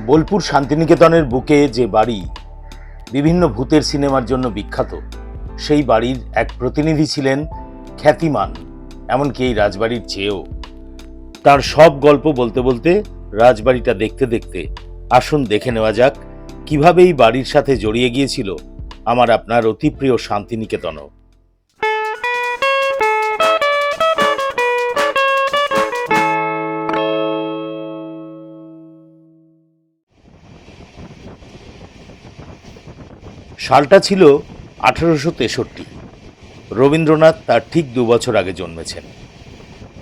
বোলপুর শান্তিনিকেতনের বুকে যে বাড়ি, বিভিন্ন ভূতের সিনেমার জন্য বিখ্যাত, সেই বাড়ির এক প্রতিনিধি ছিলেন খ্যাতিমান, এমনকি এই রাজবাড়ির চেয়েও। তার সব গল্প বলতে বলতে রাজবাড়িটা দেখতে দেখতে, আসুন দেখে নেওয়া যাক, কীভাবে এই বাড়ির সাথে জড়িয়ে গিয়েছিল আমার আপনার অতি প্রিয় শান্তিনিকেতনও। সালটা ছিল আঠারোশো তেষট্টি। রবীন্দ্রনাথ তার ঠিক দু বছর আগে জন্মেছেন।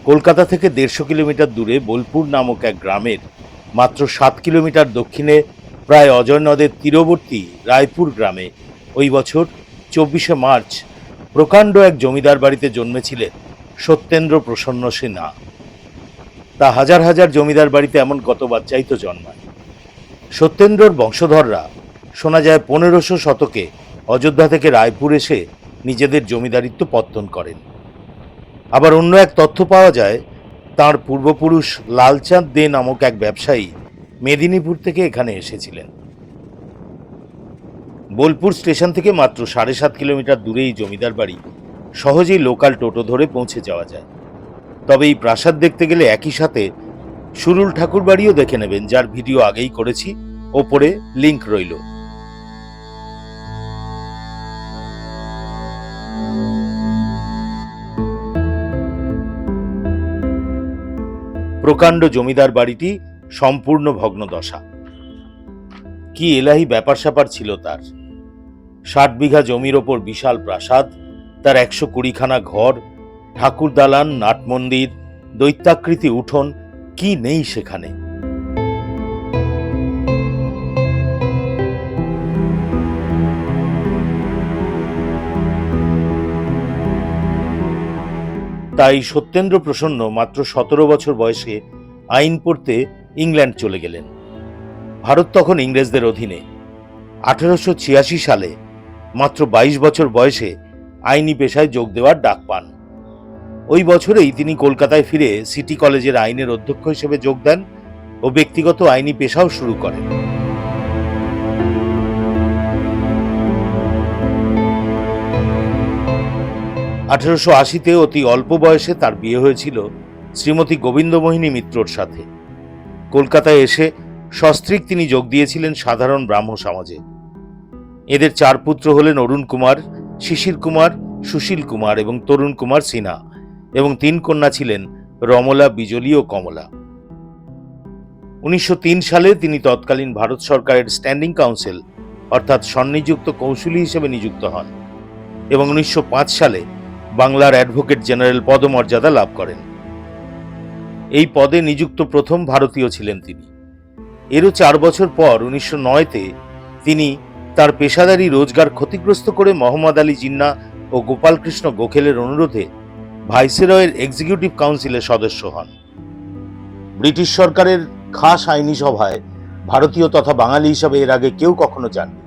কলকাতা থেকে দেড়শো কিলোমিটার দূরে বোলপুর নামক এক গ্রামের মাত্র সাত কিলোমিটার দক্ষিণে প্রায় অজয় নদের তীরবর্তী রায়পুর গ্রামে ওই বছর চব্বিশে মার্চ প্রকাণ্ড এক জমিদার বাড়িতে জন্মেছিলেন সত্যেন্দ্র প্রসন্ন সিনহা তা হাজার হাজার জমিদার বাড়িতে এমন কত বাচ্চাই তো জন্মায়? সত্যেন্দ্রর বংশধররা শোনা যায় পনেরোশো শতকে অযোধ্যা থেকে রায়পুর এসে নিজেদের জমিদারিত্ব পত্তন করেন। আবার অন্য এক তথ্য পাওয়া যায়, তার পূর্বপুরুষ লালচাঁদ দে নামক এক ব্যবসায়ী মেদিনীপুর থেকে এখানে এসেছিলেন। বোলপুর স্টেশন থেকে মাত্র সাড়ে সাত কিলোমিটার দূরে এই জমিদার বাড়ি, সহজেই লোকাল টোটো ধরে পৌঁছে যাওয়া যায়। তবে এই প্রাসাদ দেখতে গেলে একই সাথে সুরুল ঠাকুর বাড়িও দেখে নেবেন, যার ভিডিও আগেই করেছি, ওপরে লিংক রইল। প্রকাণ্ড জমিদার বাড়িটি সম্পূর্ণ ভগ্নদশা। কি এলাহি ব্যাপার স্যাপার ছিল তার? ষাট বিঘা জমির ওপর বিশাল প্রাসাদ, তার একশো কুড়িখানা ঘর ঠাকুর দালান নাট মন্দির দৈত্যাকৃতি উঠোন, কি নেই সেখানে? তাই সত্যেন্দ্র প্রসন্ন মাত্র সতেরো বছর বয়সে আইন পড়তে ইংল্যান্ড চলে গেলেন। ভারত তখন ইংরেজদের অধীনে। আঠেরোশো ছিয়াশি সালে মাত্র বাইশ বছর বয়সে আইনি পেশায় যোগ দেওয়ার ডাক পান। ওই বছরেই তিনি কলকাতায় ফিরে সিটি কলেজের আইনের অধ্যক্ষ হিসেবে যোগ দেন ও ব্যক্তিগত আইনি পেশাও শুরু করেন। আঠেরোশো আশিতে অতি অল্প বয়সে তার বিয়ে হয়েছিল শ্রীমতী গোবিন্দমোহিনী মিত্রর সাথে। কলকাতায় এসে সস্ত্রীক তিনি যোগ দিয়েছিলেন সাধারণ ব্রাহ্ম সমাজে। এদের চার পুত্র হলেন অরুণ কুমার, শিশির কুমার, সুশীল কুমার এবং তরুণ কুমার সিনহা এবং তিন কন্যা ছিলেন রমলা, বিজলি ও কমলা। উনিশশো তিন সালে তিনি তৎকালীন ভারত সরকারের স্ট্যান্ডিং কাউন্সিল, অর্থাৎ সন্নিযুক্ত কৌশলী হিসেবে নিযুক্ত হন এবং উনিশশো পাঁচ সালে বাংলার অ্যাডভোকেট জেনারেল পদমর্যাদা লাভ করেন। এই পদে নিযুক্ত প্রথম ভারতীয় ছিলেন তিনি। এরও চার বছর পর উনিশশো নয়তে তিনি তার পেশাদারি রোজগার ক্ষতিগ্রস্ত করে মোহাম্মদ আলী জিন্না ও গোপালকৃষ্ণ গোখেলের অনুরোধে ভাইসেরয়ের এক্সিকিউটিভ কাউন্সিলের সদস্য হন। ব্রিটিশ সরকারের খাস আইনি সভায় ভারতীয় তথা বাঙালি হিসাবে এর আগে কেউ কখনো যাননি।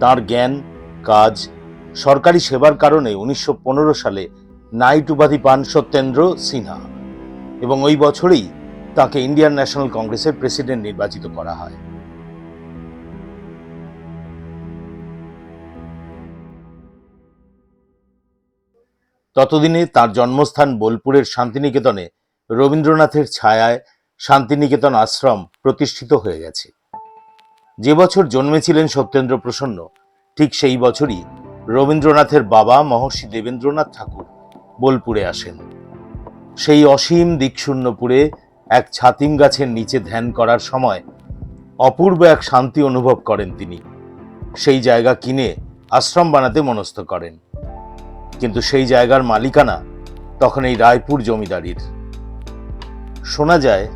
তার জ্ঞান, কাজ সরকারি সেবার কারণে উনিশশো পনেরো সালে নাইট উপাধি পান সত্যেন্দ্র সিনহা এবং ওই বছরেই তাকে ইন্ডিয়ান ন্যাশনাল কংগ্রেসের প্রেসিডেন্ট নির্বাচিত করা হয়। ততদিনে তার জন্মস্থান বোলপুরের শান্তিনিকেতনে রবীন্দ্রনাথের ছায়ায় শান্তিনিকেতন আশ্রম প্রতিষ্ঠিত হয়ে গেছে। যে বছর জন্মেছিলেন সত্যেন্দ্র প্রসন্ন, ঠিক সেই বছরই রবীন্দ্রনাথের বাবা মহর্ষি দেবেন্দ্রনাথ ঠাকুর বোলপুরে আসেন। সেই অসীম দিকশূন্যপুরে এক ছাতিম গাছের নিচে ধ্যান করার সময় অপূর্ব এক শান্তি অনুভব করেন তিনি। সেই জায়গা কিনে আশ্রম বানাতে মনস্থ করেন। কিন্তু সেই জায়গার মালিকানা তখন এই রায়পুর জমিদারির। শোনা যায়,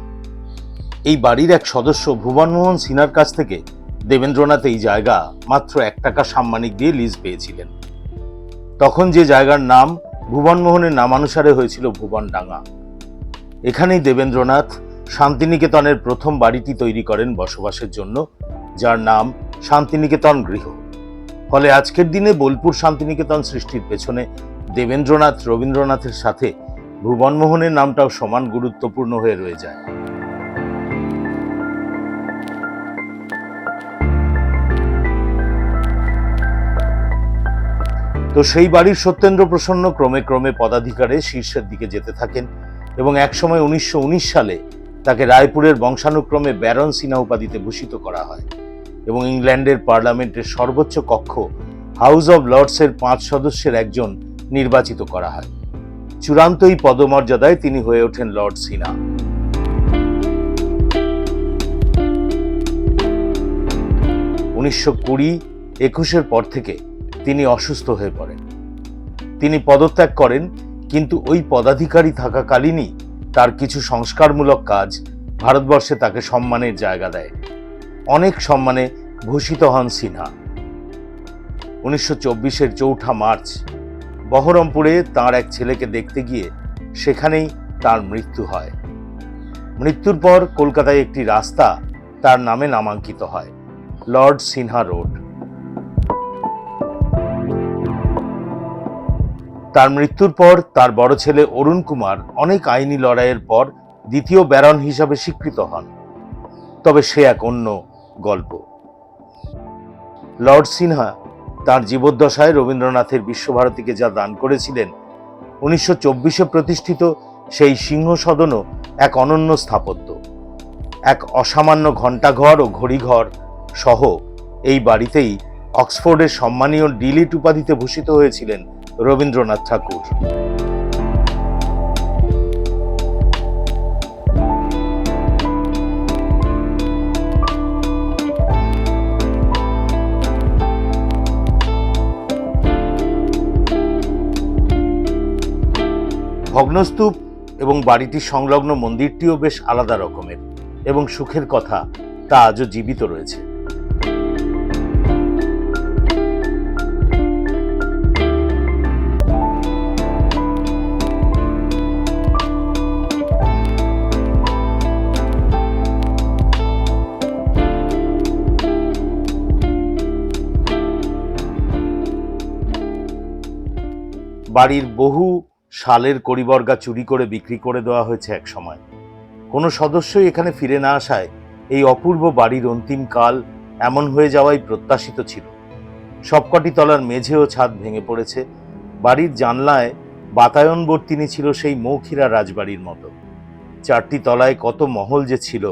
এই বাড়ির এক সদস্য ভুবনমোহন সিনহার কাছ থেকে দেবেন্দ্রনাথ এই জায়গা মাত্র এক টাকা সাম্মানিক দিয়ে লিজ পেয়েছিলেন। তখন যে জায়গার নাম ভুবনমোহনের নামানুসারে হয়েছিল ভুবনডাঙ্গা। এখানেই দেবেন্দ্রনাথ শান্তিনিকেতনের প্রথম বাড়িটি তৈরি করেন বসবাসের জন্য, যার নাম শান্তিনিকেতন গৃহ। ফলে আজকের দিনে বোলপুর শান্তিনিকেতন সৃষ্টির পেছনে দেবেন্দ্রনাথ রবীন্দ্রনাথের সাথে ভুবনমোহনের নামটাও সমান গুরুত্বপূর্ণ হয়ে রয়ে যায়। তো সেই বাড়ির সত্যেন্দ্র প্রসন্ন ক্রমে ক্রমে পদাধিকারে শীর্ষের দিকে যেতে থাকেন এবং একসময় উনিশশো উনিশ সালে তাকে রায়পুরের বংশানুক্রমে ব্যারন সিনহা উপাধিতে ভূষিত করা হয় এবং ইংল্যান্ডের পার্লামেন্টের সর্বোচ্চ কক্ষ হাউস অব লর্ডসের পাঁচ সদস্যের একজন নির্বাচিত করা হয়। চূড়ান্ত এই পদমর্যাদায় তিনি হয়ে ওঠেন লর্ড সিনহা। উনিশশো কুড়ি একুশের পর থেকে তিনি অসুস্থ হয়ে পড়েন। তিনি পদত্যাগ করেন, কিন্তু ওই পদাধিকারী থাকাকালীনই তার কিছু সংস্কারমূলক কাজ ভারতবর্ষে তাকে সম্মানের জায়গা দেয়। অনেক সম্মানে ভূষিত হন সিনহা। উনিশশো চব্বিশের চৌঠা মার্চ, বহরমপুরে তার এক ছেলেকে দেখতে গিয়ে সেখানেই তার মৃত্যু হয়। মৃত্যুর পর কলকাতায় একটি রাস্তা তার নামে নামাঙ্কিত হয়, লর্ড সিনহা রোড। তার মৃত্যুর পর তার বড় ছেলে অরুণ কুমার অনেক আইনি লড়াইয়ের পর দ্বিতীয় ব্যারন হিসাবে স্বীকৃত হন। তবে সে এক অন্য গল্প। লর্ড সিনহা তার জীবদ্দশায় রবীন্দ্রনাথের বিশ্বভারতীকে যা দান করেছিলেন, উনিশশো চব্বিশে প্রতিষ্ঠিত সেই সিংহ সদনও এক অনন্য স্থাপত্য। এক অসামান্য ঘণ্টাঘর ও ঘড়িঘর সহ এই বাড়িতেই অক্সফোর্ডের সম্মানীয় ডিলিট উপাধিতে ভূষিত হয়েছিলেন রবীন্দ্রনাথ ঠাকুর। ভগ্নস্তূপ এবং বাড়িটির সংলগ্ন মন্দিরটিও বেশ আলাদা রকমের এবং সুখের কথা তা আজও জীবিত রয়েছে। বাড়ির বহু শালের কড়িবর্গা চুরি করে বিক্রি করে দেওয়া হয়েছে এক সময়। কোনো সদস্যই এখানে ফিরে না আসায় এই অপূর্ব বাড়ির অন্তিম কাল এমন হয়ে যাওয়াই প্রত্যাশিত ছিল। সবকটি তলার মেঝে ও ছাদ ভেঙে পড়েছে। বাড়ির জানলায় বাতায়নবর্তিনী ছিল সেই মৌখিরা রাজবাড়ির মতো। চারটি তলায় কত মহল যে ছিল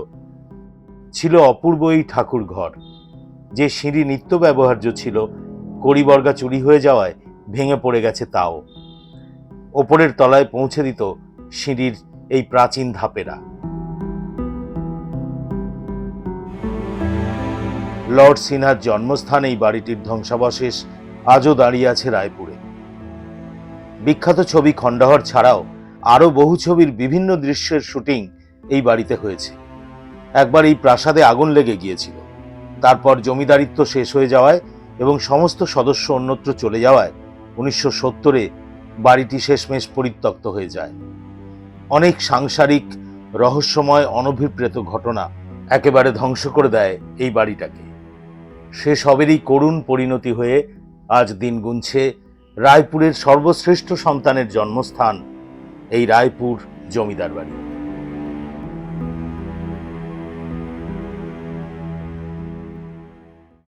ছিল অপূর্ব এই ঠাকুর ঘর যে সিঁড়ি নিত্য ব্যবহার্য ছিল কড়িবর্গা চুরি হয়ে যাওয়ায় ভেঙে পড়ে গেছে তাও। ওপরের তলায় পৌঁছে দিত সিঁড়ির এই প্রাচীন ধাপেরা। লর্ড সিনহার জন্মস্থান এই বাড়িটির ধ্বংসাবশেষ আজও দাঁড়িয়ে আছে রায়পুরে। বিখ্যাত ছবি খণ্ডহর ছাড়াও আরও বহু ছবির বিভিন্ন দৃশ্যের শুটিং এই বাড়িতে হয়েছে। একবার এই প্রাসাদে আগুন লেগে গিয়েছিল। তারপর জমিদারিত্ব শেষ হয়ে যাওয়ায় এবং সমস্ত সদস্য অন্যত্র চলে যাওয়ায় উনিশশো সত্তরে বাড়িটি শেষমেশ পরিত্যক্ত হয়ে যায়। অনেক সাংসারিক, রহস্যময়, অনভিপ্রেত ঘটনা একেবারে ধ্বংস করে দেয় এই বাড়িটাকে। সে সবেরই করুণ পরিণতি হয়ে আজ দিন গুনছে রায়পুরের সর্বশ্রেষ্ঠ সন্তানের জন্মস্থান, এই রায়পুর জমিদার বাড়ি।